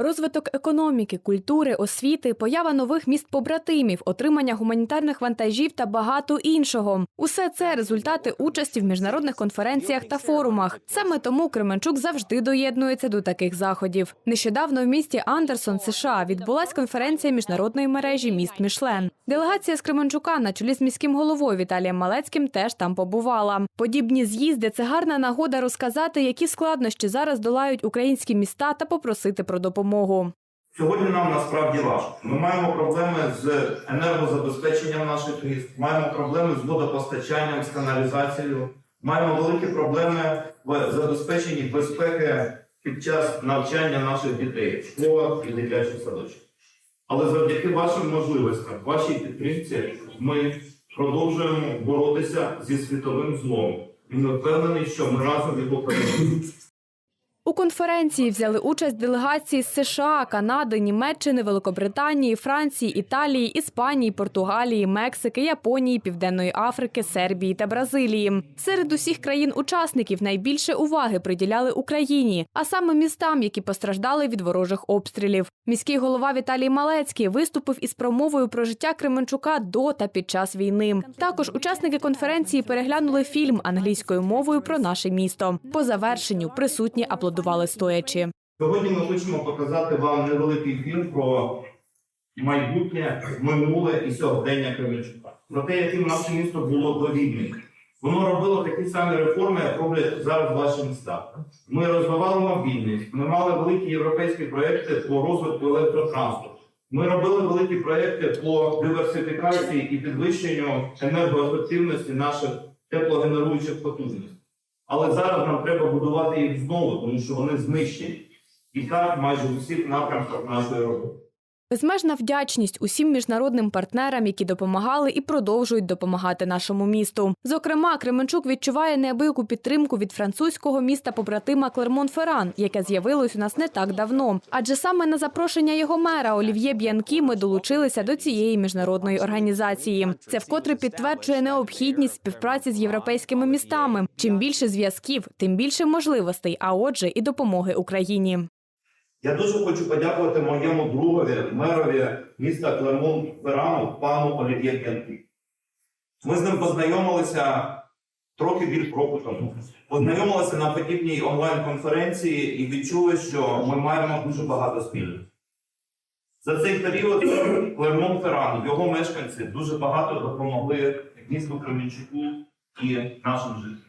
Розвиток економіки, культури, освіти, поява нових міст побратимів, отримання гуманітарних вантажів та багато іншого. Усе це результати участі в міжнародних конференціях та форумах. Саме тому Кременчук завжди доєднується до таких заходів. Нещодавно в місті Андерсон, США, відбулась конференція міжнародної мережі міст Мішлен. Делегація з Кременчука на чолі з міським головою Віталієм Малецьким теж там побувала. Подібні з'їзди це гарна нагода розказати, які складнощі зараз долають українські міста та попросити про допомогу. Сьогодні нам насправді важко. Ми маємо проблеми з енергозабезпеченням наших міст, маємо проблеми з водопостачанням, з каналізацією, маємо великі проблеми в забезпеченні безпеки під час навчання наших дітей в школах і дитячих садочках. Але завдяки вашим можливостям, вашій підтримці, ми продовжуємо боротися зі світовим злом. І ми впевнені, що ми разом його переможемо. У конференції взяли участь делегації з США, Канади, Німеччини, Великобританії, Франції, Італії, Іспанії, Португалії, Мексики, Японії, Південної Африки, Сербії та Бразилії. Серед усіх країн-учасників найбільше уваги приділяли Україні, а саме містам, які постраждали від ворожих обстрілів. Міський голова Віталій Малецький виступив із промовою про життя Кременчука до та під час війни. Також учасники конференції переглянули фільм англійською мовою про наше місто. По завершенню присутні аплодували стоячи. Сьогодні ми хочемо показати вам невеликий фільм про майбутнє, минуле і сьогодення Кременчука. Про те, яким наше місто було до війни. Воно робило такі самі реформи, як роблять зараз ваші міста. Ми розвивали мобільність, ми мали великі європейські проекти по розвитку електротранспорту. Ми робили великі проекти по диверсифікації і підвищенню енергоефективності наших теплогенеруючих потужностей. Але зараз нам треба будувати їх знову, тому що вони знищені. І так майже в усіх напрямках нашої роботи. Безмежна вдячність усім міжнародним партнерам, які допомагали і продовжують допомагати нашому місту. Зокрема, Кременчук відчуває неабияку підтримку від французького міста побратима Клермон-Ферран, яке з'явилось у нас не так давно. Адже саме на запрошення його мера Олів'є Б'янкі ми долучилися до цієї міжнародної організації. Це вкотре підтверджує необхідність співпраці з європейськими містами. Чим більше зв'язків, тим більше можливостей, а отже, і допомоги Україні. Я дуже хочу подякувати моєму другові, мерові міста Клермон Феррану, пану Олів'є П'янки. Ми з ним познайомилися трохи більш року тому. Познайомилися на подібній онлайн-конференції і відчули, що ми маємо дуже багато спільних. За цей період Клермон Ферран, його мешканці дуже багато допомогли місту Кременчуку і нашим жителям.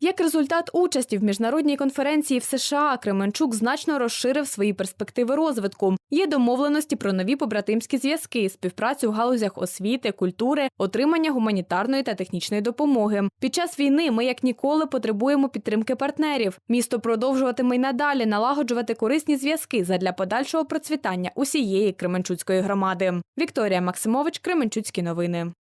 Як результат участі в міжнародній конференції в США, Кременчук значно розширив свої перспективи розвитку. Є домовленості про нові побратимські зв'язки, співпрацю в галузях освіти, культури, отримання гуманітарної та технічної допомоги. Під час війни ми як ніколи потребуємо підтримки партнерів. Місто продовжуватиме й надалі налагоджувати корисні зв'язки задля подальшого процвітання усієї Кременчуцької громади. Вікторія Максимович, Кременчуцькі новини.